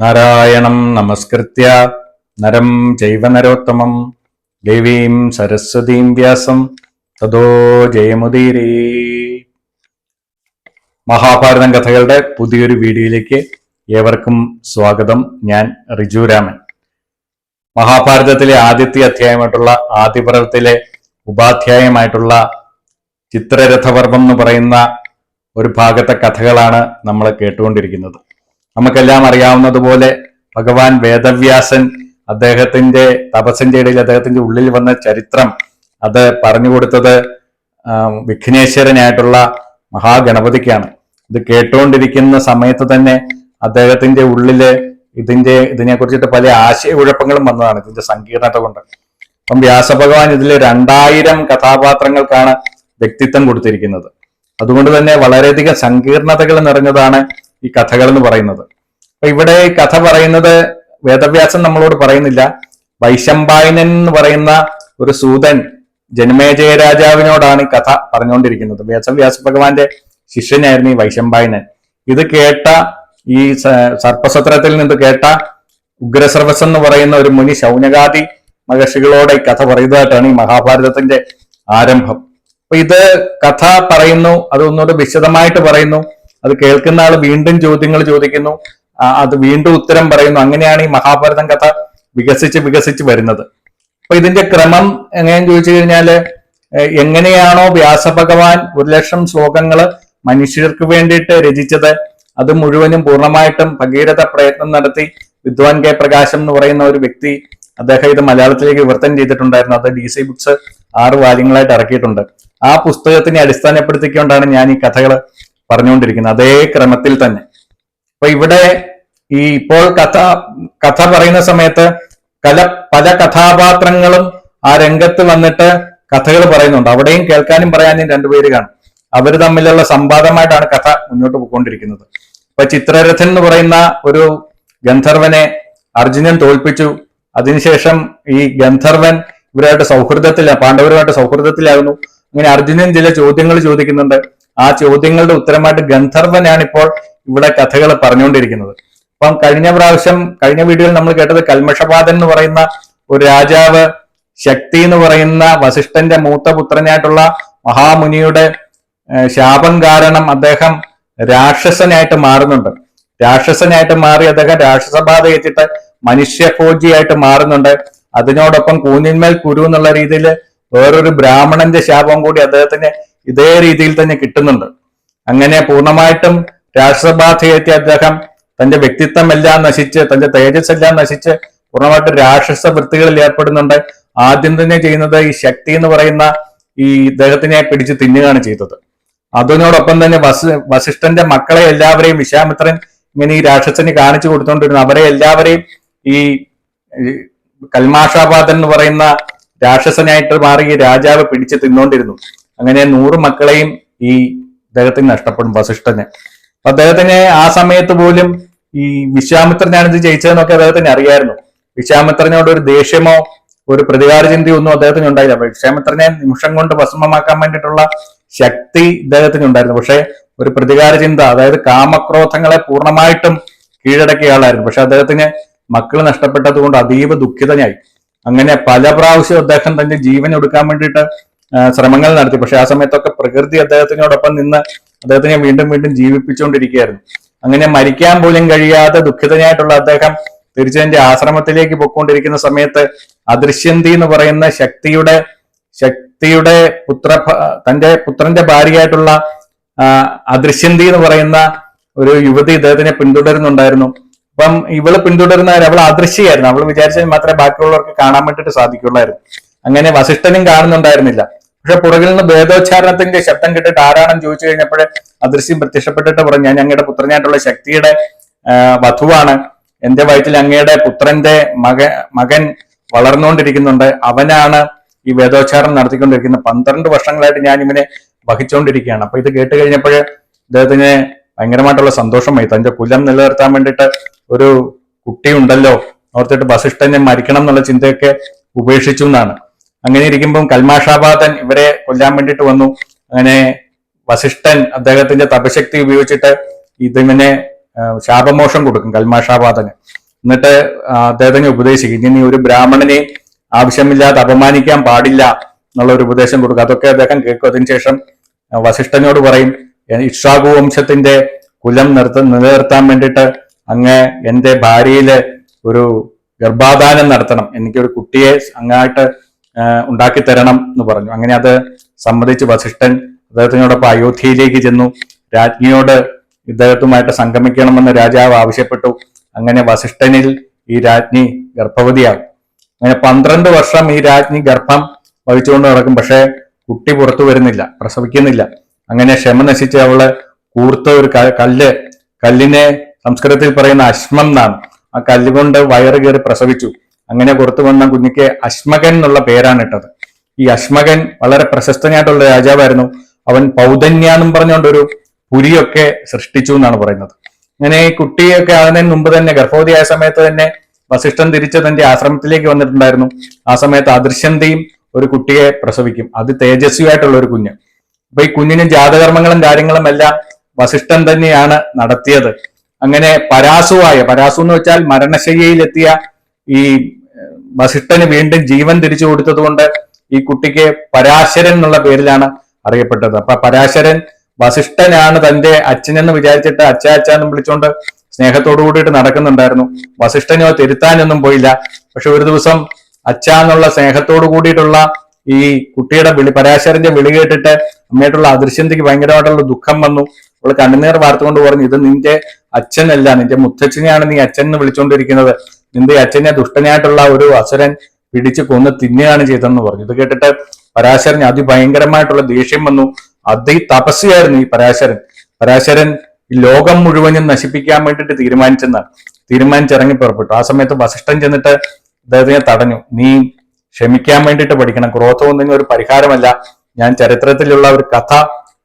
നാരായണം നമസ്കൃത്യ. നരം ജൈവനരോത്തമം ദേവീം സരസ്വതീം വ്യാസം. തതോ ജയമുദീരേ. മഹാഭാരതം കഥകളുടെ പുതിയൊരു വീഡിയോയിലേക്ക് ഏവർക്കും സ്വാഗതം. ഞാൻ റിജുരാമൻ മഹാഭാരതത്തിലെ ആദ്യത്തെ അധ്യായമായിട്ടുള്ള ആദിപർവത്തിലെ ഉപാധ്യായമായിട്ടുള്ള ചിത്രരഥപർവം എന്ന് പറയുന്ന ഒരു ഭാഗത്തെ കഥകളാണ് നമ്മൾ കേട്ടുകൊണ്ടിരിക്കുന്നത്. നമുക്കെല്ലാം അറിയാവുന്നതുപോലെ ഭഗവാൻ വേദവ്യാസൻ അദ്ദേഹത്തിന്റെ തപസ്സിന്റെ ഇടയിൽ അദ്ദേഹത്തിന്റെ ഉള്ളിൽ വന്ന ചരിത്രം. അത് പറഞ്ഞു കൊടുത്തത് വിഘ്നേശ്വരനായിട്ടുള്ള മഹാഗണപതിക്കാണ്. ഇത് കേട്ടുകൊണ്ടിരിക്കുന്ന സമയത്ത് തന്നെ അദ്ദേഹത്തിന്റെ ഉള്ളിൽ ഇതിന്റെ ഇതിനെ കുറിച്ചിട്ട് പല ആശയക്കുഴപ്പങ്ങളും വന്നതാണ് ഇതിന്റെ സങ്കീർണത കൊണ്ട്. അപ്പം വ്യാസഭഗവാൻ ഇതിൽ രണ്ടായിരം കഥാപാത്രങ്ങൾക്കാണ് വ്യക്തിത്വം കൊടുത്തിരിക്കുന്നത്. അതുകൊണ്ട് തന്നെ വളരെയധികം സങ്കീർണതകൾ നിറഞ്ഞതാണ് ഈ കഥകൾ എന്ന് പറയുന്നത്. അപ്പൊ ഇവിടെ ഈ കഥ പറയുന്നത് വേദവ്യാസൻ നമ്മളോട് പറയുന്നില്ല. വൈശമ്പായനൻ എന്ന് പറയുന്ന ഒരു സൂതൻ ജന്മേജയ രാജാവിനോടാണ് ഈ കഥ പറഞ്ഞുകൊണ്ടിരിക്കുന്നത്. വേദവ്യാസ ഭഗവാന്റെ ശിഷ്യനായിരുന്നു ഈ വൈശമ്പായനൻ. ഇത് കേട്ട ഈ സർപ്പസത്രത്തിൽ നിന്ന് കേട്ട ഉഗ്രസർവസ് എന്ന് പറയുന്ന ഒരു മുനി ശൗനകാദി മഹർഷികളോട് ഈ കഥ പറയുന്നതായിട്ടാണ് ഈ മഹാഭാരതത്തിന്റെ ആരംഭം. അപ്പൊ ഇത് കഥ പറയുന്നു അത് ഒന്നുകൂടെ വിശദമായിട്ട് പറയുന്നു. അത് കേൾക്കുന്ന ആൾ വീണ്ടും ചോദ്യങ്ങൾ ചോദിക്കുന്നു. അത് വീണ്ടും ഉത്തരം പറയുന്നു. അങ്ങനെയാണ് ഈ മഹാഭാരതം കഥ വികസിച്ച് വികസിച്ച് വരുന്നത്. അപ്പൊ ഇതിന്റെ ക്രമം എങ്ങനെയാന്ന് ചോദിച്ചു കഴിഞ്ഞാൽ എങ്ങനെയാണോ വ്യാസഭഗവാൻ ഒരു ലക്ഷം ശ്ലോകങ്ങൾ മനുഷ്യർക്ക് വേണ്ടിയിട്ട് രചിച്ചത് അത് മുഴുവനും പൂർണമായിട്ടും ഭഗീരഥ പ്രയത്നം നടത്തി വിദ്വാൻ കെ പ്രകാശം എന്ന് പറയുന്ന ഒരു വ്യക്തി അദ്ദേഹം ഇത് മലയാളത്തിലേക്ക് വിവർത്തനം ചെയ്തിട്ടുണ്ടായിരുന്നു. അത് ഡി സി ബുക്സ് ആറ് വാല്യങ്ങളായിട്ട് ഇറക്കിയിട്ടുണ്ട്. ആ പുസ്തകത്തിനെ അടിസ്ഥാനപ്പെടുത്തിക്കൊണ്ടാണ് ഞാൻ ഈ കഥകൾ പറഞ്ഞുകൊണ്ടിരിക്കുന്നത് അതേ ക്രമത്തിൽ തന്നെ. അപ്പൊ ഇവിടെ ഈ ഇപ്പോൾ കഥ കഥ പറയുന്ന സമയത്ത് കല പല കഥാപാത്രങ്ങളും ആ രംഗത്ത് വന്നിട്ട് കഥകൾ പറയുന്നുണ്ട്. അവിടെയും കേൾക്കാനും പറയാനും രണ്ടുപേര് കാണും. അവർ തമ്മിലുള്ള സംവാദമായിട്ടാണ് കഥ മുന്നോട്ട് പോയിക്കൊണ്ടിരിക്കുന്നത്. ഇപ്പൊ ചിത്രരഥൻ എന്ന് പറയുന്ന ഒരു ഗന്ധർവനെ അർജുനൻ തോൽപ്പിച്ചു. അതിനുശേഷം ഈ ഗന്ധർവൻ ഇവരായിട്ട് സൗഹൃദത്തില പാണ്ഡവരുമായിട്ട് സൗഹൃദത്തിലാകുന്നു. അങ്ങനെ അർജുനൻ ചില ചോദ്യങ്ങൾ ചോദിക്കുന്നുണ്ട്. ആ ചോദ്യങ്ങളുടെ ഉത്തരമായിട്ട് ഗന്ധർവനാണ് ഇപ്പോൾ ഇവിടെ കഥകൾ പറഞ്ഞുകൊണ്ടിരിക്കുന്നത്. അപ്പം കഴിഞ്ഞ പ്രാവശ്യം കഴിഞ്ഞ വീഡിയോയിൽ നമ്മൾ കേട്ടത് കൽമഷപാതൻ എന്ന് പറയുന്ന ഒരു രാജാവ് ശക്തി എന്ന് പറയുന്ന വസിഷ്ഠന്റെ മൂത്ത പുത്രനായിട്ടുള്ള മഹാമുനിയുടെ ശാപം കാരണം അദ്ദേഹം രാക്ഷസനായിട്ട് മാറുന്നുണ്ട്. രാക്ഷസനായിട്ട് മാറി അദ്ദേഹം രാക്ഷസബാധ ഏറ്റിട്ട് മനുഷ്യഭോജിയായിട്ട് മാറുന്നുണ്ട്. അതിനോടൊപ്പം കൂനിന്മേൽ കുരു എന്നുള്ള രീതിയിൽ വേറൊരു ബ്രാഹ്മണന്റെ ശാപം കൂടി അദ്ദേഹത്തിന് ഇതേ രീതിയിൽ തന്നെ കിട്ടുന്നുണ്ട്. അങ്ങനെ പൂർണമായിട്ടും രാഷ്ട്രബാധയെത്തിയ അദ്ദേഹം തന്റെ വ്യക്തിത്വം എല്ലാം നശിച്ച് തന്റെ തേജസ് എല്ലാം നശിച്ച് പൂർണമായിട്ട് രാക്ഷസ വൃത്തികളിൽ ഏർപ്പെടുന്നുണ്ട്. ആദ്യം തന്നെ ചെയ്യുന്നത് ഈ ശക്തി എന്ന് പറയുന്ന ഈ ഇദ്ദേഹത്തിനെ പിടിച്ച് തിന്നുകയാണ് ചെയ്തത്. അതിനോടൊപ്പം തന്നെ വസി വസിഷ്ഠന്റെ മക്കളെ എല്ലാവരെയും വിശ്വാമിത്രൻ ഇങ്ങനെ ഈ രാക്ഷസന് കാണിച്ചു കൊടുത്തുകൊണ്ടിരുന്നു അവരെ എല്ലാവരെയും ഈ കൽമാഷാപാതൻ എന്ന് പറയുന്ന രാക്ഷസനായിട്ട് മാറി രാജാവ് പിടിച്ച് തിന്നുകൊണ്ടിരുന്നു അങ്ങനെ നൂറ് മക്കളെയും ഈ അദ്ദേഹത്തിന് നഷ്ടപ്പെടും വസിഷ്ഠന്. അപ്പൊ അദ്ദേഹത്തിന് ആ സമയത്ത് പോലും ഈ വിശ്വാമിത്രനാണ് ഇത് ജയിച്ചതെന്നൊക്കെ അദ്ദേഹത്തിന് അറിയായിരുന്നു. വിശ്വാമിത്രനോട് ഒരു ദേഷ്യമോ ഒരു പ്രതികാര ചിന്തയോ ഒന്നും അദ്ദേഹത്തിന് ഉണ്ടായില്ല. വിശ്വാമിത്രനെ നിമിഷം കൊണ്ട് ഭസ്മമാക്കാൻ വേണ്ടിയിട്ടുള്ള ശക്തി ഇദ്ദേഹത്തിന് ഉണ്ടായിരുന്നു. പക്ഷെ ഒരു പ്രതികാര ചിന്ത അതായത് കാമക്രോധങ്ങളെ പൂർണമായിട്ടും കീഴടക്കിയ ആളായിരുന്നു. പക്ഷെ അദ്ദേഹത്തിന് മക്കൾ നഷ്ടപ്പെട്ടത് കൊണ്ട് അതീവ ദുഃഖിതനായി. അങ്ങനെ പല പ്രാവശ്യം അദ്ദേഹം തന്റെ ജീവൻ എടുക്കാൻ വേണ്ടിയിട്ട് ശ്രമങ്ങൾ നടത്തി. പക്ഷെ ആ സമയത്തൊക്കെ പ്രകൃതി അദ്ദേഹത്തിനോടൊപ്പം നിന്ന് അദ്ദേഹത്തിനെ വീണ്ടും വീണ്ടും ജീവിപ്പിച്ചുകൊണ്ടിരിക്കുകയായിരുന്നു. അങ്ങനെ മരിക്കാൻ പോലും കഴിയാതെ ദുഃഖിതനായിട്ടുള്ള അദ്ദേഹം തിരിച്ചതിന്റെ ആശ്രമത്തിലേക്ക് പൊയ്ക്കൊണ്ടിരിക്കുന്ന സമയത്ത് അദൃശ്യന്തി എന്ന് പറയുന്ന ശക്തിയുടെ ശക്തിയുടെ പുത്ര തന്റെ പുത്രന്റെ ഭാര്യയായിട്ടുള്ള അദൃശ്യന്തി എന്ന് പറയുന്ന ഒരു യുവതി ഇദ്ദേഹത്തിനെ പിന്തുടരുന്നുണ്ടായിരുന്നു. അപ്പം ഇവൾ പിന്തുടരുന്നവർ അവൾ അദൃശ്യമായിരുന്നു അവൾ വിചാരിച്ചാൽ മാത്രമേ ബാക്കിയുള്ളവർക്ക് കാണാൻ വേണ്ടിയിട്ട് സാധിക്കുള്ളായിരുന്നു അങ്ങനെ വസിഷ്ഠനും കാണുന്നുണ്ടായിരുന്നില്ല. പക്ഷെ പുറകിൽ നിന്ന് വേദോച്ചാരണത്തിന്റെ ശബ്ദം കേട്ടിട്ട് ആരാണെന്ന് ചോദിച്ചു കഴിഞ്ഞപ്പോൾ അദൃശ്യം പ്രത്യക്ഷപ്പെട്ടിട്ട് പറഞ്ഞു ഞാൻ അങ്ങയുടെ പുത്രനായിട്ടുള്ള ശക്തിയുടെ വധുവാണ്. എന്റെ വയറ്റിൽ അങ്ങയുടെ പുത്രന്റെ മക മകൻ വളർന്നുകൊണ്ടിരിക്കുന്നുണ്ട്. അവനാണ് ഈ വേദോച്ചാരണം നടത്തിക്കൊണ്ടിരിക്കുന്നത്. പന്ത്രണ്ട് വർഷങ്ങളായിട്ട് ഞാൻ ഇവനെ വഹിച്ചുകൊണ്ടിരിക്കുകയാണ്. അപ്പൊ ഇത് കേട്ട് കഴിഞ്ഞപ്പോൾ അദ്ദേഹത്തിന് ഭയങ്കരമായിട്ടുള്ള സന്തോഷമായി. തന്റെ കുലം നിലനിർത്താൻ വേണ്ടിയിട്ട് ഒരു കുട്ടിയുണ്ടല്ലോ. ഓർത്തിട്ട് വസിഷ്ഠനെ മരിക്കണം എന്നുള്ള ചിന്തയൊക്കെ ഉപേക്ഷിച്ചു എന്നാണ്. അങ്ങനെ ഇരിക്കുമ്പം കൽമാഷാബാദൻ ഇവരെ കൊല്ലാൻ വേണ്ടിയിട്ട് വന്നു. അങ്ങനെ വസിഷ്ഠൻ അദ്ദേഹത്തിന്റെ തപശക്തി ഉപയോഗിച്ചിട്ട് ഇതിങ്ങനെ ശാപമോഷം കൊടുക്കും കൽമാഷാപാതന് എന്നിട്ട് അദ്ദേഹത്തിനെ ഉപദേശിക്കും. ഇനി ഒരു ബ്രാഹ്മണനെ ആവശ്യമില്ലാതെ അപമാനിക്കാൻ പാടില്ല എന്നുള്ള ഒരു ഉപദേശം കൊടുക്കുക അതൊക്കെ അദ്ദേഹം കേൾക്കും. അതിനുശേഷം വസിഷ്ഠനോട് പറയും ഇഷാഗു വംശത്തിന്റെ കുലം നിർത്ത നിലനിർത്താൻ വേണ്ടിയിട്ട് അങ്ങ് എന്റെ ഭാര്യയിൽ ഒരു ഗർഭാധാനം നടത്തണം. എനിക്കൊരു കുട്ടിയെ അങ്ങായിട്ട് ഉണ്ടാക്കി തരണം എന്ന് പറഞ്ഞു. അങ്ങനെ അത് സമ്മതിച്ച് വസിഷ്ഠൻ അദ്ദേഹത്തിനോടൊപ്പം അയോധ്യയിലേക്ക് ചെന്നു. രാജ്ഞിയോട് ഇദ്ദേഹത്തുമായിട്ട് സംഗമിക്കണമെന്ന് രാജാവ് ആവശ്യപ്പെട്ടു. അങ്ങനെ വസിഷ്ഠനിൽ ഈ രാജ്ഞി ഗർഭവതിയാകും. അങ്ങനെ പന്ത്രണ്ട് വർഷം ഈ രാജ്ഞി ഗർഭം വഹിച്ചുകൊണ്ട് നടക്കും. പക്ഷെ കുട്ടി പുറത്തു വരുന്നില്ല പ്രസവിക്കുന്നില്ല. അങ്ങനെ ക്ഷമ നശിച്ച് അവൾ കൂർത്ത ഒരു കല്ല് കല്ലിനെ സംസ്കൃതത്തിൽ പറയുന്ന അശ്മം എന്നാണ്. ആ കല്ലുകൊണ്ട് വയറ് കയറി പ്രസവിച്ചു. അങ്ങനെ പുറത്തു വന്ന കുഞ്ഞിക്ക് അശ്മകൻ എന്നുള്ള പേരാണ് ഇട്ടത്. ഈ അശ്മകൻ വളരെ പ്രശസ്തനായിട്ടുള്ള രാജാവായിരുന്നു. അവൻ പൗതന്യ എന്നും പറഞ്ഞുകൊണ്ട് ഒരു പുരിയൊക്കെ സൃഷ്ടിച്ചു എന്നാണ് പറയുന്നത്. അങ്ങനെ ഈ കുട്ടിയൊക്കെ ആകുന്നതിന് മുമ്പ് തന്നെ ഗർഭവതിയായ സമയത്ത് തന്നെ വസിഷ്ഠൻ തിരിച്ച് തന്റെ ആശ്രമത്തിലേക്ക് വന്നിട്ടുണ്ടായിരുന്നു. ആ സമയത്ത് അദൃശ്യന്തയും ഒരു കുട്ടിയെ പ്രസവിക്കും. അത് തേജസ്വിയായിട്ടുള്ള ഒരു കുഞ്ഞ്. അപ്പൊ ഈ കുഞ്ഞിന് ജാതകർമ്മങ്ങളും കാര്യങ്ങളും എല്ലാം വസിഷ്ഠൻ തന്നെയാണ് നടത്തിയത്. അങ്ങനെ പരാസുവായ പരാസു എന്ന് വെച്ചാൽ മരണശയ്യയിലെത്തിയ ഈ വസിഷ്ഠന് വീണ്ടും ജീവൻ തിരിച്ചു കൊടുത്തതുകൊണ്ട് ഈ കുട്ടിക്ക് പരാശരൻ എന്നുള്ള പേരിലാണ് അറിയപ്പെട്ടത്. അപ്പൊ പരാശരൻ വസിഷ്ഠനാണ് തന്റെ അച്ഛനെന്ന് വിചാരിച്ചിട്ട് അച്ഛ അച്ഛ എന്ന് വിളിച്ചുകൊണ്ട് സ്നേഹത്തോടു കൂടിയിട്ട് നടക്കുന്നുണ്ടായിരുന്നു. വസിഷ്ഠനോ തിരുത്താനൊന്നും പോയില്ല. പക്ഷെ ഒരു ദിവസം അച്ഛ എന്നുള്ള സ്നേഹത്തോടു കൂടിയിട്ടുള്ള ഈ കുട്ടിയുടെ വിളി പരാശരന്റെ വിളി കേട്ടിട്ട് അമ്മയായിട്ടുള്ള അദൃശ്യന്തയ്ക്ക് ഭയങ്കരമായിട്ടുള്ള ദുഃഖം വന്നു. അവൾ കണ്ണുനീർ വാർത്തുകൊണ്ട് പറഞ്ഞു ഇത് നിന്റെ അച്ഛനല്ല നിന്റെ മുത്തച്ഛനെയാണ് നീ അച്ഛൻ എന്ന് വിളിച്ചുകൊണ്ടിരിക്കുന്നത് നിന്റെ അച്ഛനെ ദുഷ്ടനായിട്ടുള്ള ഒരു അസുരൻ പിടിച്ച് കൊന്ന് തിന്നുകയാണ് ചെയ്തതെന്ന് പറഞ്ഞു. ഇത് കേട്ടിട്ട് പരാശരന് അതിഭയങ്കരമായിട്ടുള്ള ദേഷ്യം വന്നു. അതി തപസ്യായിരുന്നു ഈ പരാശരൻ. പരാശരൻ ലോകം മുഴുവനും നശിപ്പിക്കാൻ വേണ്ടിയിട്ട് തീരുമാനിച്ചെന്നാണ് തീരുമാനിച്ചിറങ്ങി പുറപ്പെട്ടു. ആ സമയത്ത് വസിഷ്ഠൻ ചെന്നിട്ട് അദ്ദേഹത്തിനെ തടഞ്ഞു. നീ ക്ഷമിക്കാൻ വേണ്ടിയിട്ട് പഠിക്കണം. ക്രോധം ഒന്നും ഒരു പരിഹാരമല്ല. ഞാൻ ചരിത്രത്തിലുള്ള ഒരു കഥ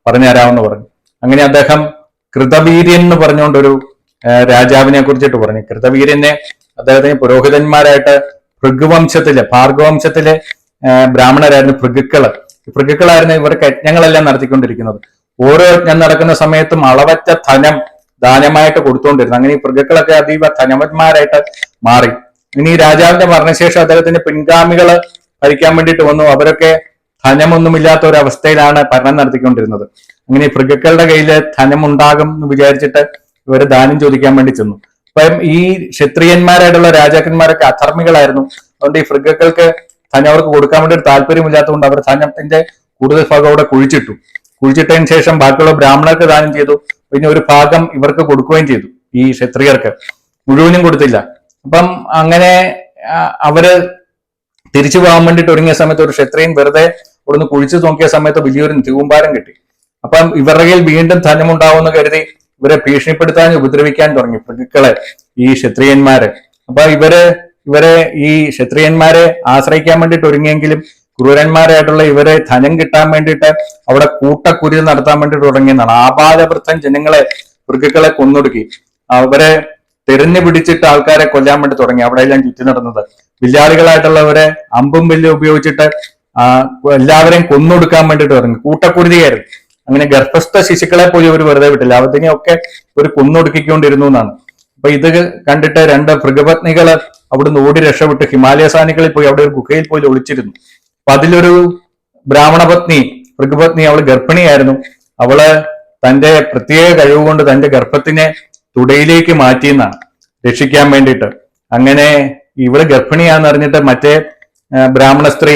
പറഞ്ഞു തരാമെന്ന് പറഞ്ഞു. അങ്ങനെ അദ്ദേഹം കൃതവീര്യൻ എന്ന് പറഞ്ഞുകൊണ്ടൊരു ഒരു രാജാവിനെ കുറിച്ചിട്ട് പറഞ്ഞു. കൃതവീര്യനെ അദ്ദേഹത്തിന് പുരോഹിതന്മാരായിട്ട് ഭൃഗുവംശത്തിലെ ഭാർഗവംശത്തിലെ ബ്രാഹ്മണരായിരുന്നു ഭൃഗുക്കൾ. ഭൃഗുക്കളായിരുന്നു ഇവർക്ക് യജ്ഞങ്ങളെല്ലാം നടത്തിക്കൊണ്ടിരിക്കുന്നത്. ഓരോ യജ്ഞം നടക്കുന്ന സമയത്തും അളവറ്റ ധനം ദാനമായിട്ട് കൊടുത്തുകൊണ്ടിരുന്നു അങ്ങനെ ഈ ഭൃഗുക്കളൊക്കെ അതീവ ധനവന്മാരായിട്ട് മാറി. ഇനി രാജാവിന്റെ മരണശേഷം അദ്ദേഹത്തിന്റെ പിൻഗാമികൾ ഭരിക്കാൻ വേണ്ടിയിട്ട് വന്നു. അവരൊക്കെ ധനമൊന്നുമില്ലാത്ത ഒരു അവസ്ഥയിലാണ് ഭരണം നടത്തിക്കൊണ്ടിരുന്നത്. അങ്ങനെ ഭൃഗക്കളുടെ കയ്യിൽ ധനമുണ്ടാകും എന്ന് വിചാരിച്ചിട്ട് ഇവർ ദാനം ചോദിക്കാൻ വേണ്ടി ചെന്നു. അപ്പം ഈ ക്ഷത്രിയന്മാരായിട്ടുള്ള രാജാക്കന്മാരൊക്കെ അധർമ്മികളായിരുന്നു. അതുകൊണ്ട് ഈ ഭൃഗക്കൾക്ക് ധനം അവർക്ക് കൊടുക്കാൻ വേണ്ടി ഒരു താല്പര്യമില്ലാത്തതുകൊണ്ട് അവർ ധനത്തിന്റെ കൂടുതൽ ഭാഗം അവിടെ കുഴിച്ചിട്ടു. കുഴിച്ചിട്ടതിന് ശേഷം ബാക്കിയുള്ള ബ്രാഹ്മണർക്ക് ദാനം ചെയ്തു. പിന്നെ ഒരു ഭാഗം ഇവർക്ക് കൊടുക്കുകയും ചെയ്തു ഈ ക്ഷത്രിയർക്ക്. മുഴുവനും കൊടുത്തില്ല. അപ്പം അങ്ങനെ അവർ തിരിച്ചു പോകാൻ വേണ്ടിയിട്ട് ഒരുങ്ങിയ സമയത്ത് ഒരു ക്ഷത്രിയൻ വെറുതെ ഇവിടുന്ന് കുഴിച്ചു നോക്കിയ സമയത്ത് വലിയൊരു തൂമ്പാരം കിട്ടി. അപ്പം ഇവരുടെ കയ്യിൽ വീണ്ടും ധനമുണ്ടാവുമെന്ന് കരുതി ഇവരെ ഭീഷണിപ്പെടുത്താൻ ഉപദ്രവിക്കാൻ തുടങ്ങി പ്രജുക്കളെ ഈ ക്ഷത്രിയന്മാര്. അപ്പൊ ഇവർ ഇവരെ ഈ ക്ഷത്രിയന്മാരെ ആശ്രയിക്കാൻ വേണ്ടിയിട്ട് ഒരുങ്ങിയെങ്കിലും ക്രൂരന്മാരായിട്ടുള്ള ഇവരെ ധനം കിട്ടാൻ വേണ്ടിയിട്ട് അവിടെ കൂട്ടക്കുരി നടത്താൻ വേണ്ടിയിട്ട് തുടങ്ങിയെന്നാണ്. ആപാലവൃത്തം ജനങ്ങളെ മൃഗക്കളെ കൊന്നൊടുക്കി. അവരെ തെരഞ്ഞു പിടിച്ചിട്ട് ആൾക്കാരെ കൊല്ലാൻ വേണ്ടി തുടങ്ങി. അവിടെ എല്ലാം ചുറ്റി നടന്നത്. വില്ലാളികളായിട്ടുള്ളവരെ അമ്പും വില്ലും ഉപയോഗിച്ചിട്ട് എല്ലാവരെയും കൊന്നൊടുക്കാൻ വേണ്ടിയിട്ട് തുടങ്ങി. കൂട്ടക്കുരുതിയായിരുന്നു. അങ്ങനെ ഗർഭസ്ഥ ശിശുക്കളെ പോലും ഇവർ വെറുതെ വിട്ടില്ല. അവത്തിനെയൊക്കെ ഒരു കുന്നൊടുക്കിക്കൊണ്ടിരുന്നു എന്നാണ് അപ്പൊ ഇത് കണ്ടിട്ട് രണ്ട് മൃഗപത്നികൾ അവിടുന്ന് ഓടി രക്ഷപ്പെട്ട് ഹിമാലയ സാനികളിൽ പോയി അവിടെ ഒരു ഗുഹയിൽ പോയി ഒളിച്ചിരുന്നു. അപ്പൊ അതിലൊരു ബ്രാഹ്മണപത്നി മൃഗപത്നി അവൾ ഗർഭിണിയായിരുന്നു. അവൾ തന്റെ പ്രത്യേക കഴിവ് കൊണ്ട് തന്റെ ഗർഭത്തിനെ തുടയിലേക്ക് മാറ്റിയെന്നാണ് രക്ഷിക്കാൻ വേണ്ടിയിട്ട്. അങ്ങനെ ഇവൾ ഗർഭിണിയാന്ന് അറിഞ്ഞിട്ട് മറ്റേ ബ്രാഹ്മണ സ്ത്രീ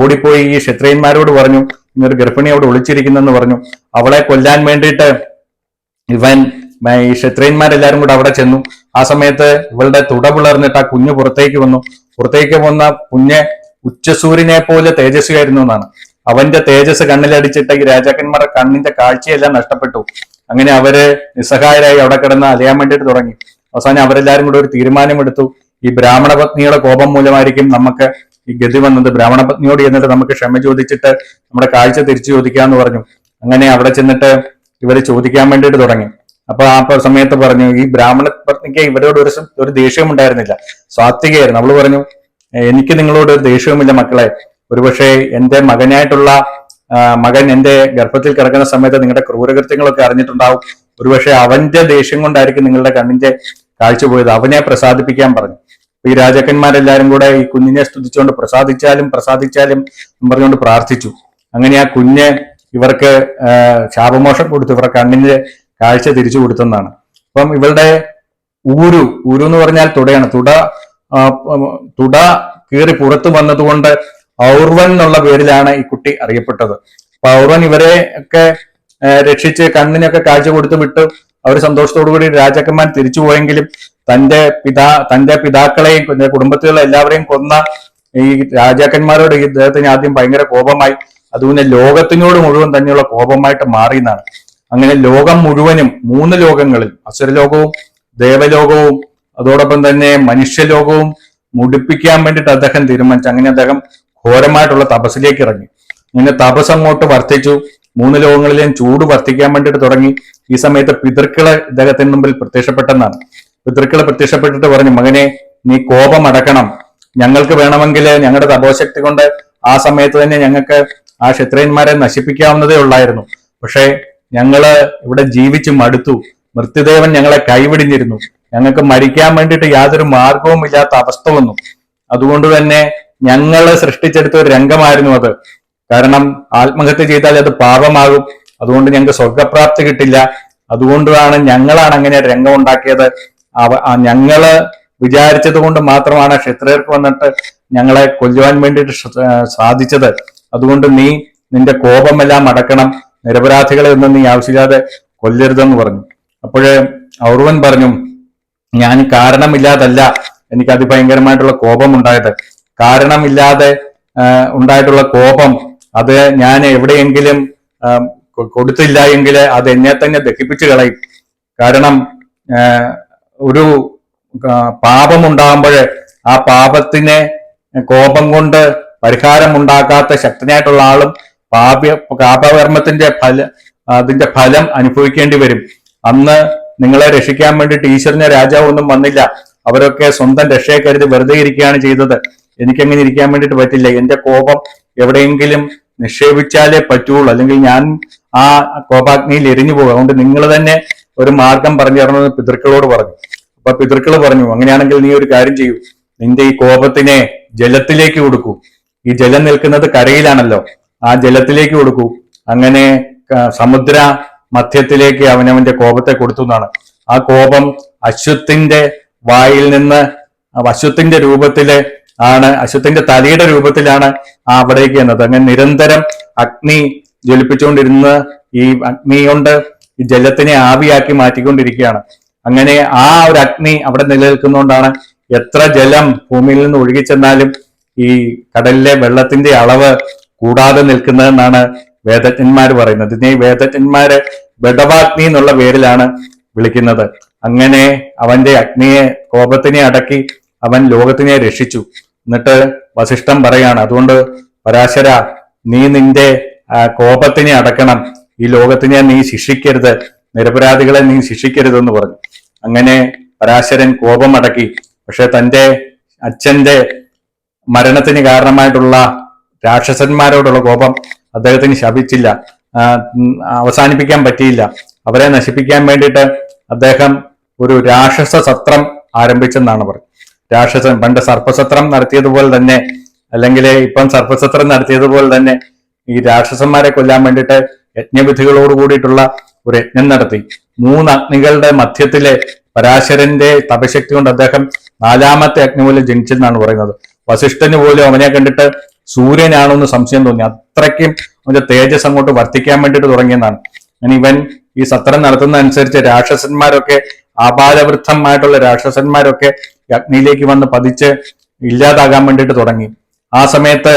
ഓടിപ്പോയി ഈ ക്ഷത്രിയന്മാരോട് പറഞ്ഞു ഇങ്ങനൊരു ഗർഭിണി അവിടെ ഒളിച്ചിരിക്കുന്നെന്ന് പറഞ്ഞു. അവളെ കൊല്ലാൻ വേണ്ടിയിട്ട് ഇവൻ ഈ ക്ഷത്രിയന്മാരെല്ലാരും കൂടെ അവിടെ ചെന്നു. ആ സമയത്ത് ഇവളുടെ തുട പിളർന്നിട്ട് ആ കുഞ്ഞ് പുറത്തേക്ക് വന്നു. പുറത്തേക്ക് വന്ന കുഞ്ഞ് ഉച്ചസൂര്യനെ പോലെ തേജസ്വിയായിരുന്നു എന്നാണ്. അവന്റെ തേജസ് കണ്ണിലടിച്ചിട്ട് ഈ രാജാക്കന്മാരുടെ കണ്ണിന്റെ കാഴ്ചയെല്ലാം നഷ്ടപ്പെട്ടു. അങ്ങനെ അവർ നിസ്സഹായരായി അവിടെ കിടന്ന് അലയാൻ വേണ്ടിയിട്ട് തുടങ്ങി. അവസാനം അവരെല്ലാരും കൂടെ ഒരു തീരുമാനമെടുത്തു. ഈ ബ്രാഹ്മണ പത്നിയുടെ കോപം മൂലമായിരിക്കും നമുക്ക് ഈ ഗതി വന്നത് ബ്രാഹ്മണ പത്നിയോട് ചെന്നിട്ട് നമുക്ക് ക്ഷമ ചോദിച്ചിട്ട് നമ്മുടെ കാഴ്ച തിരിച്ചു ചോദിക്കാന്ന് പറഞ്ഞു. അങ്ങനെ അവിടെ ചെന്നിട്ട് ഇവർ ചോദിക്കാൻ വേണ്ടിയിട്ട് തുടങ്ങി. അപ്പൊ ആ സമയത്ത് പറഞ്ഞു ഈ ബ്രാഹ്മണ പത്നിക്ക് ഇവരോട് ഒരു ഒരു ദേഷ്യവും ഉണ്ടായിരുന്നില്ല. സ്വാത്വികയായിരുന്നു. അവൾ പറഞ്ഞു എനിക്ക് നിങ്ങളോട് ഒരു ദേഷ്യവുമില്ല മക്കളെ. ഒരുപക്ഷെ എന്റെ മകനായിട്ടുള്ള മകൻ എന്റെ ഗർഭത്തിൽ കിടക്കുന്ന സമയത്ത് നിങ്ങളുടെ ക്രൂരകൃത്യങ്ങളൊക്കെ അറിഞ്ഞിട്ടുണ്ടാവും. ഒരുപക്ഷെ അവന്റെ ദേഷ്യം കൊണ്ടായിരിക്കും നിങ്ങളുടെ കണ്ണിന്റെ കാഴ്ച പോയത്. അവനെ പ്രസാദിപ്പിക്കാൻ പറഞ്ഞു. ഈ രാജാക്കന്മാരെല്ലാരും കൂടെ ഈ കുഞ്ഞിനെ സ്തുതിച്ചുകൊണ്ട് പ്രസാദിച്ചാലും പ്രസാദിച്ചാലും പറഞ്ഞുകൊണ്ട് പ്രാർത്ഥിച്ചു. അങ്ങനെ ആ കുഞ്ഞ് ഇവർക്ക് ശാപമോഷം കൊടുത്തു ഇവരുടെ കണ്ണിന്റെ കാഴ്ച തിരിച്ചു കൊടുത്തെന്നാണ്. അപ്പം ഇവളുടെ ഊരു ഊരു എന്ന് പറഞ്ഞാൽ തുടയാണ്. തുട തുട കീറി പുറത്തു വന്നതുകൊണ്ട് ഔർവൻ എന്നുള്ള പേരിലാണ് ഈ കുട്ടി അറിയപ്പെട്ടത്. അപ്പൊ ഔർവൻ ഇവരെ ഒക്കെ രക്ഷിച്ച് കണ്ണിനൊക്കെ കാഴ്ച കൊടുത്തു വിട്ട് അവർ സന്തോഷത്തോടു കൂടി രാജാക്കന്മാർ തിരിച്ചു പോയെങ്കിലും തന്റെ പിതാ തന്റെ പിതാക്കളെയും കുടുംബത്തിലുള്ള എല്ലാവരെയും കൊന്ന ഈ രാജാക്കന്മാരോട് ഈ ഇദ്ദേഹത്തിന് ആദ്യം ഭയങ്കര കോപമായി. അതുപോലെ ലോകത്തിനോട് മുഴുവൻ തന്നെയുള്ള കോപമായിട്ട് മാറി എന്നാണ് അങ്ങനെ ലോകം മുഴുവനും മൂന്ന് ലോകങ്ങളിൽ അസുരലോകവും ദേവലോകവും അതോടൊപ്പം തന്നെ മനുഷ്യലോകവും മുടിപ്പിക്കാൻ വേണ്ടിയിട്ട് അദ്ദേഹം തീരുമാനിച്ചു. അങ്ങനെ അദ്ദേഹം ഘോരമായിട്ടുള്ള തപസ്സിലേക്ക് ഇറങ്ങി. അങ്ങനെ തപസ് അങ്ങോട്ട് വർദ്ധിച്ചു. മൂന്ന് ലോകങ്ങളിലെയും ചൂട് വർദ്ധിക്കാൻ വേണ്ടിയിട്ട് തുടങ്ങി. ഈ സമയത്ത് പിതൃക്കളെ ഇദ്ദേഹത്തിന് മുമ്പിൽ പ്രത്യക്ഷപ്പെട്ടെന്നാണ്. പിതൃക്കൾ പ്രത്യക്ഷപ്പെട്ടിട്ട് പറഞ്ഞു മകനെ നീ കോപം അടക്കണം. ഞങ്ങൾക്ക് വേണമെങ്കിൽ ഞങ്ങളുടെ തപോശക്തി കൊണ്ട് ആ സമയത്ത് തന്നെ ഞങ്ങൾക്ക് ആ ക്ഷത്രിയന്മാരെ നശിപ്പിക്കാവുന്നതേ ഉള്ളായിരുന്നു. പക്ഷേ ഞങ്ങൾ ഇവിടെ ജീവിച്ചു മടുത്തു. മൃത്യുദേവൻ ഞങ്ങളെ കൈവിടിഞ്ഞിരുന്നു. ഞങ്ങൾക്ക് മരിക്കാൻ വേണ്ടിയിട്ട് യാതൊരു മാർഗവും ഇല്ലാത്ത അവസ്ഥ വന്നു. അതുകൊണ്ട് തന്നെ ഞങ്ങൾ സൃഷ്ടിച്ചെടുത്ത ഒരു രംഗമായിരുന്നു അത്. കാരണം ആത്മഹത്യ ചെയ്താൽ അത് പാപമാകും. അതുകൊണ്ട് ഞങ്ങൾക്ക് സ്വർഗപ്രാപ്തി കിട്ടില്ല. അതുകൊണ്ടാണ് ഞങ്ങളാണ് അങ്ങനെ രംഗം ഉണ്ടാക്കിയത് ഞങ്ങൾ വിചാരിച്ചത് കൊണ്ട് മാത്രമാണ് ക്ഷത്രിയർക്ക് വന്നിട്ട് ഞങ്ങളെ കൊല്ലുവാൻ വേണ്ടിയിട്ട് സാധിച്ചത്. അതുകൊണ്ട് നീ നിന്റെ കോപമെല്ലാം അടക്കണം. നിരപരാധികളെ ഒന്നും നീ ആവശ്യമില്ലാതെ കൊല്ലരുതെന്ന് പറഞ്ഞു. അപ്പോഴേ ഔർവൻ പറഞ്ഞു ഞാൻ കാരണമില്ലാതല്ല എനിക്ക് അതിഭയങ്കരമായിട്ടുള്ള കോപം ഉണ്ടായത് കാരണമില്ലാതെ ഉണ്ടായിട്ടുള്ള കോപം അത് ഞാൻ എവിടെയെങ്കിലും കൊടുത്തില്ല എങ്കിൽ അത് എന്നെ തന്നെ ദഹിപ്പിച്ചു കളയും. കാരണം ഒരു പാപം ഉണ്ടാകുമ്പോൾ ആ പാപത്തിനെ കോപം കൊണ്ട് പരിഹാരം ഉണ്ടാക്കാത്ത ശക്തനായിട്ടുള്ള ആളും പാപ്യ പാപകർമ്മത്തിന്റെ ഫല അതിന്റെ ഫലം അനുഭവിക്കേണ്ടി വരും. അന്ന് നിങ്ങളെ രക്ഷിക്കാൻ വേണ്ടി ഈശ്വരനെ രാജാവ് ഒന്നും വന്നില്ല. അവരൊക്കെ സ്വന്തം രക്ഷയെ കരുതി വെറുതെ ഇരിക്കുകയാണ് ചെയ്തത്. എനിക്കങ്ങനെ ഇരിക്കാൻ വേണ്ടിയിട്ട് പറ്റില്ല. എന്റെ കോപം എവിടെയെങ്കിലും നിക്ഷേപിച്ചാലേ പറ്റുള്ളൂ. അല്ലെങ്കിൽ ഞാൻ ആ കോപാഗ്നിയിൽ എരിഞ്ഞു പോകും. അതുകൊണ്ട് നിങ്ങൾ തന്നെ ഒരു മാർഗം പറഞ്ഞു തരണമെന്ന് പിതൃക്കളോട് പറഞ്ഞു. അപ്പൊ പിതൃക്കൾ പറഞ്ഞു അങ്ങനെയാണെങ്കിൽ നീ ഒരു കാര്യം ചെയ്യൂ. നിന്റെ ഈ കോപത്തിനെ ജലത്തിലേക്ക് കൊടുക്കൂ. ഈ ജലം നിൽക്കുന്നത് കരയിലാണല്ലോ. ആ ജലത്തിലേക്ക് കൊടുക്കൂ. അങ്ങനെ സമുദ്ര മധ്യത്തിലേക്ക് അവനവന്റെ കോപത്തെ കൊടുത്തു എന്നാണ്. ആ കോപം അശ്വത്തിന്റെ വായിൽ നിന്ന് അശ്വത്തിന്റെ രൂപത്തിൽ ആണ് അശ്വത്തിന്റെ തലയുടെ രൂപത്തിലാണ് ആ അവിടേക്ക് എന്നത് അങ്ങനെ നിരന്തരം അഗ്നി ജ്വലിപ്പിച്ചുകൊണ്ടിരുന്ന ഈ അഗ്നി കൊണ്ട് ഈ ജലത്തിനെ ആവിയാക്കി മാറ്റിക്കൊണ്ടിരിക്കുകയാണ്. അങ്ങനെ ആ ഒരു അഗ്നി അവിടെ നിലനിൽക്കുന്നതുകൊണ്ടാണ് എത്ര ജലം ഭൂമിയിൽ നിന്ന് ഒഴുകി ചെന്നാലും ഈ കടലിലെ വെള്ളത്തിന്റെ അളവ് കൂടാതെ നിൽക്കുന്നതെന്നാണ് വേദജ്ഞന്മാർ പറയുന്നത്. ഇതിനെ വേദജ്ഞന്മാര് ബഡവാഗ്നി എന്നുള്ള പേരിലാണ് വിളിക്കുന്നത്. അങ്ങനെ അവന്റെ അഗ്നിയെ കോപത്തിനെ അടക്കി അവൻ ലോകത്തിനെ രക്ഷിച്ചു. എന്നിട്ട് വസിഷ്ഠം പറയാണ് അതുകൊണ്ട് പരാശര നീ നിന്റെ കോപത്തിനെ അടക്കണം. ഈ ലോകത്തിനെ നീ ശിക്ഷിക്കരുത് നിരപരാധികളെ നീ ശിക്ഷിക്കരുതെന്ന് പറഞ്ഞു. അങ്ങനെ പരാശരൻ കോപം അടക്കി പക്ഷെ തന്റെ അച്ഛന്റെ മരണത്തിന് കാരണമായിട്ടുള്ള രാക്ഷസന്മാരോടുള്ള കോപം അദ്ദേഹത്തിന് ശപിച്ചില്ല. അവസാനിപ്പിക്കാൻ പറ്റിയില്ല. അവരെ നശിപ്പിക്കാൻ വേണ്ടിയിട്ട് അദ്ദേഹം ഒരു രാക്ഷസ സത്രം ആരംഭിച്ചെന്നാണ് പറയുന്നത് രാക്ഷസൻ പണ്ട് സർപ്പസത്രം നടത്തിയതുപോലെ തന്നെ അല്ലെങ്കിൽ ഇപ്പം സർപ്പസത്രം നടത്തിയതുപോലെ തന്നെ ഈ രാക്ഷസന്മാരെ കൊല്ലാൻ വേണ്ടിയിട്ട് യജ്ഞവിധികളോട് കൂടിയിട്ടുള്ള ഒരു യജ്ഞം നടത്തി. മൂന്ന് അഗ്നികളുടെ മധ്യത്തിലെ പരാശരന്റെ തപശക്തി കൊണ്ട് അദ്ദേഹം നാലാമത്തെ അഗ്നി പോലെ ജനിച്ചെന്നാണ് പറയുന്നത്. വസിഷ്ഠന് പോലും അവനെ കണ്ടിട്ട് സൂര്യനാണോ എന്ന് സംശയം തോന്നി. അത്രയ്ക്കും അവന്റെ തേജസ് അങ്ങോട്ട് വർദ്ധിക്കാൻ വേണ്ടിയിട്ട് തുടങ്ങിയെന്നാണ്. ഇവൻ ഈ സത്രം നടത്തുന്ന അനുസരിച്ച് രാക്ഷസന്മാരൊക്കെ ആപാലവൃദ്ധമായിട്ടുള്ള രാക്ഷസന്മാരൊക്കെ അഗ്നിയിലേക്ക് വന്ന് പതിച്ച് ഇല്ലാതാകാൻ വേണ്ടിയിട്ട് തുടങ്ങി. ആ സമയത്ത്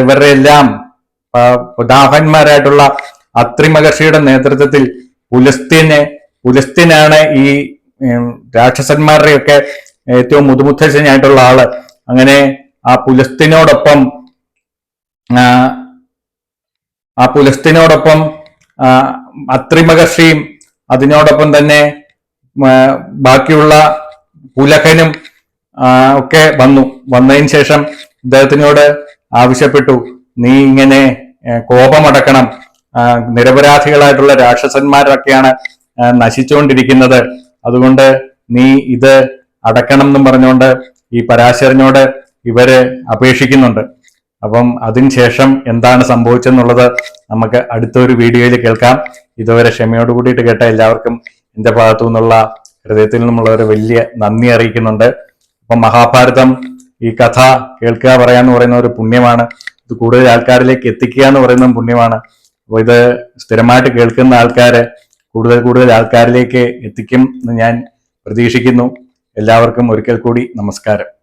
ഇവരുടെ എല്ലാം ഉദാഹന്മാരായിട്ടുള്ള അത്രി മഹർഷിയുടെ നേതൃത്വത്തിൽ പുലസ്ത്യനെ പുലസ്ത്യനാണ് ഈ രാക്ഷസന്മാരുടെയൊക്കെ ഏറ്റവും മുതുമുത്തശ്ശനായിട്ടുള്ള ആൾ. അങ്ങനെ ആ പുലസ്ത്യനോടൊപ്പം ആ, പുലസ്ത്യനോടൊപ്പം അത്രി മഹർഷിയും അതിനോടൊപ്പം തന്നെ ബാക്കിയുള്ള പുലഹനും ഒക്കെ വന്നു. വന്നതിന് ശേഷം അദ്ദേഹത്തിനോട് ആവശ്യപ്പെട്ടു നീ ഇങ്ങനെ കോപമടക്കണം. നിരപരാധികളായിട്ടുള്ള രാക്ഷസന്മാരൊക്കെയാണ് നശിച്ചുകൊണ്ടിരിക്കുന്നത്. അതുകൊണ്ട് നീ ഇത് അടക്കണം എന്നും പറഞ്ഞുകൊണ്ട് ഈ പരാശരനോട് ഇവർ അപേക്ഷിക്കുന്നുണ്ട്. അപ്പം അതിനുശേഷം എന്താണ് സംഭവിച്ചെന്നുള്ളത് നമുക്ക് അടുത്തൊരു വീഡിയോയിൽ കേൾക്കാം. ഇതുവരെ ക്ഷമയോട് കൂടിയിട്ട് കേട്ട എല്ലാവർക്കും എന്റെ ഭാഗത്തു നിന്നുള്ള ഹൃദയത്തിൽ നിന്നുള്ള ഒരു വലിയ നന്ദി അറിയിക്കുന്നുണ്ട്. അപ്പം മഹാഭാരതം ഈ കഥ കേൾക്കുക പറയാന്ന് പറയുന്ന ഒരു പുണ്യമാണ്. ഇത് കൂടുതൽ ആൾക്കാരിലേക്ക് എത്തിക്കുക എന്ന് പറയുന്ന പുണ്യമാണ്. അപ്പോൾ ഇത് സ്ഥിരമായിട്ട് കേൾക്കുന്ന ആൾക്കാരെ കൂടുതൽ കൂടുതൽ ആൾക്കാരിലേക്ക് എത്തിക്കും എന്ന് ഞാൻ പ്രതീക്ഷിക്കുന്നു. എല്ലാവർക്കും ഒരിക്കൽ കൂടി നമസ്കാരം.